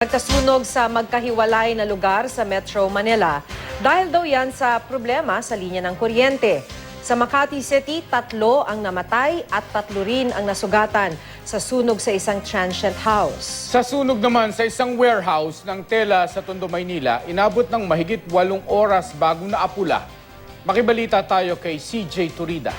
Nagkasunog sa magkahiwalay na lugar sa Metro Manila dahil daw yan sa problema sa linya ng kuryente. Sa Makati City, tatlo ang namatay at tatlo rin ang nasugatan sa sunog sa isang transient house. Sa sunog naman sa isang warehouse ng tela sa Tondo, Maynila, inabot ng mahigit walong oras bago naapula. Makibalita tayo kay CJ Turida.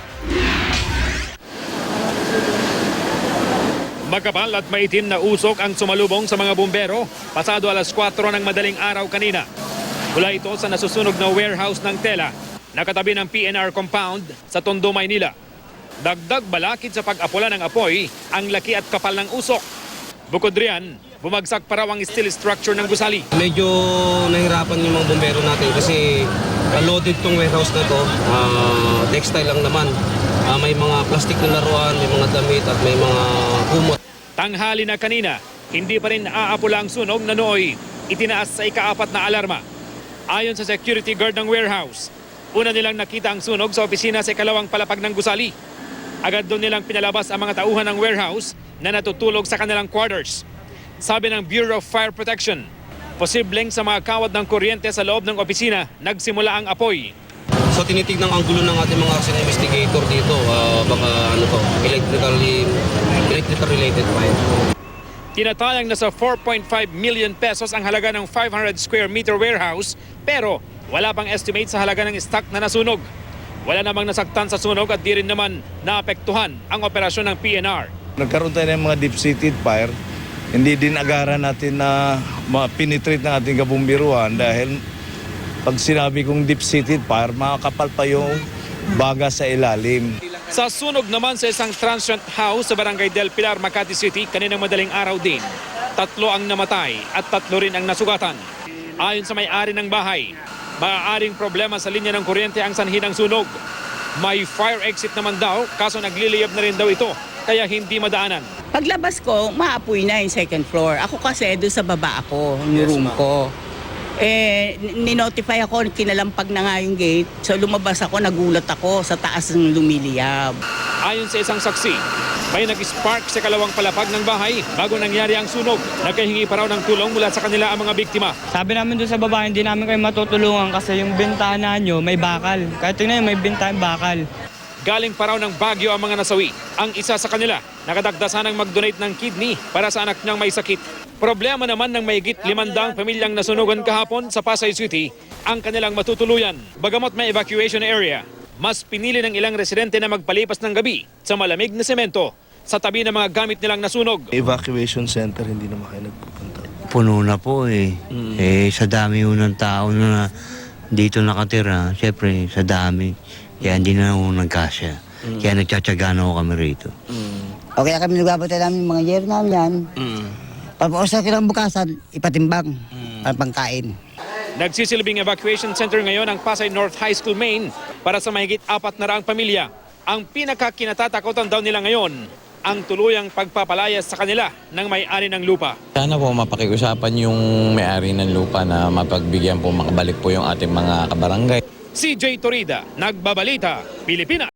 Magkapal at maitim na usok ang sumalubong sa mga bumbero pasado alas 4 ng madaling araw kanina. Mula ito sa nasusunog na warehouse ng tela, nakatabi ng PNR compound sa Tondo, Maynila. Dagdag balakid sa pag-apula ng apoy ang laki at kapal ng usok. Bukod riyan, bumagsak pa ang steel structure ng gusali. Medyo nahirapan yung mga bombero natin kasi uh, loaded tong warehouse na to. Ah, textile lang naman. Ah, may mga plastic na laruan, may mga damit at may mga kumot. Tanghali na kanina, hindi pa rin aapula ang sunog na nooy itinaas sa ikaapat na alarma. Ayon sa security guard ng warehouse, una nilang nakita ang sunog sa opisina sa ikalawang palapag ng gusali. Agad doon nilang pinalabas ang mga tauhan ng warehouse na natutulog sa kanilang quarters. Sabi ng Bureau of Fire Protection, posibleng sa mga kawad ng kuryente sa loob ng opisina nagsimula ang apoy. So tinitignan ang gulo ng ating mga action investigator dito. Ah, baka ano to, electrically, electrical related fire. Tinatayang nasa 4.5 million pesos ang halaga ng 500 square meter warehouse pero wala pang estimate sa halaga ng stock na nasunog. Wala namang nasaktan sa sunog at di rin naman naapektuhan ang operasyon ng PNR. Nagkaroon tayo ng mga deep-seated fire. Hindi din agaran natin na ma-penetrate ng ating kabumbiruan dahil pag sinabi kong deep-seated fire, makakapal pa yung baga sa ilalim. Sa sunog naman sa isang transient house sa Barangay Del Pilar, Makati City, kaninang madaling araw din, tatlo ang namatay at tatlo rin ang nasugatan. Ayon sa may-ari ng bahay, maaaring problema sa linya ng kuryente ang sanhi ng sunog. May fire exit naman daw, kaso nagliliyab na rin daw ito, kaya hindi madaanan. Paglabas ko, maapoy na yung second floor. Ako kasi doon sa baba ako, yung room ko. Eh, ninotify ako, kinalampag na nga yung gate. So lumabas ako, nagulat ako sa taas ng lumiliyab. Ayon sa isang saksi, may nag-spark sa kalawang palapag ng bahay bago nangyari ang sunog. Nagkahingi pa raw ng tulong mula sa kanila ang mga biktima. Sabi namin doon sa babae, hindi namin kayo matutulungan kasi yung bintana nyo may bakal. Kahit tingnan nyo, may bintana bakal. Galing pa raw ng Baguio ang mga nasawi. Ang isa sa kanila, nakadagdasan ng mag-donate ng kidney para sa anak niyang may sakit. Problema naman ng mayigit limandang pamilyang nasunugan kahapon sa Pasay City ang kanilang matutuluyan. Bagamat may evacuation area, mas pinili ng ilang residente na magpalipas ng gabi sa malamig na semento sa tabi ng mga gamit nilang nasunog. Evacuation center, hindi naman kayo nagpupunta. puno na po eh. Eh, sa dami ho ng tao na dito nakatira, siyempre sa dami. Kaya hindi na ho nagkasya. Kaya nagtsatsaga na ho kami rito. O kaya kami nagbabantay namin mga yero namin yan. Mm. Pagpaos na kinabukasan, ipatimbang. Para pangkain. Nagsisilbing evacuation center ngayon ang Pasay North High School Main para sa mahigit apat na raang pamilya. Ang pinakakinatatakutan daw nila ngayon, ang tuluyang pagpapalayas sa kanila ng may-ari ng lupa. Sana po mapakiusapan yung may-ari ng lupa na mapagbigyan po makabalik po yung ating mga kabarangay. CJ Torida, Nagbabalita, Pilipinas.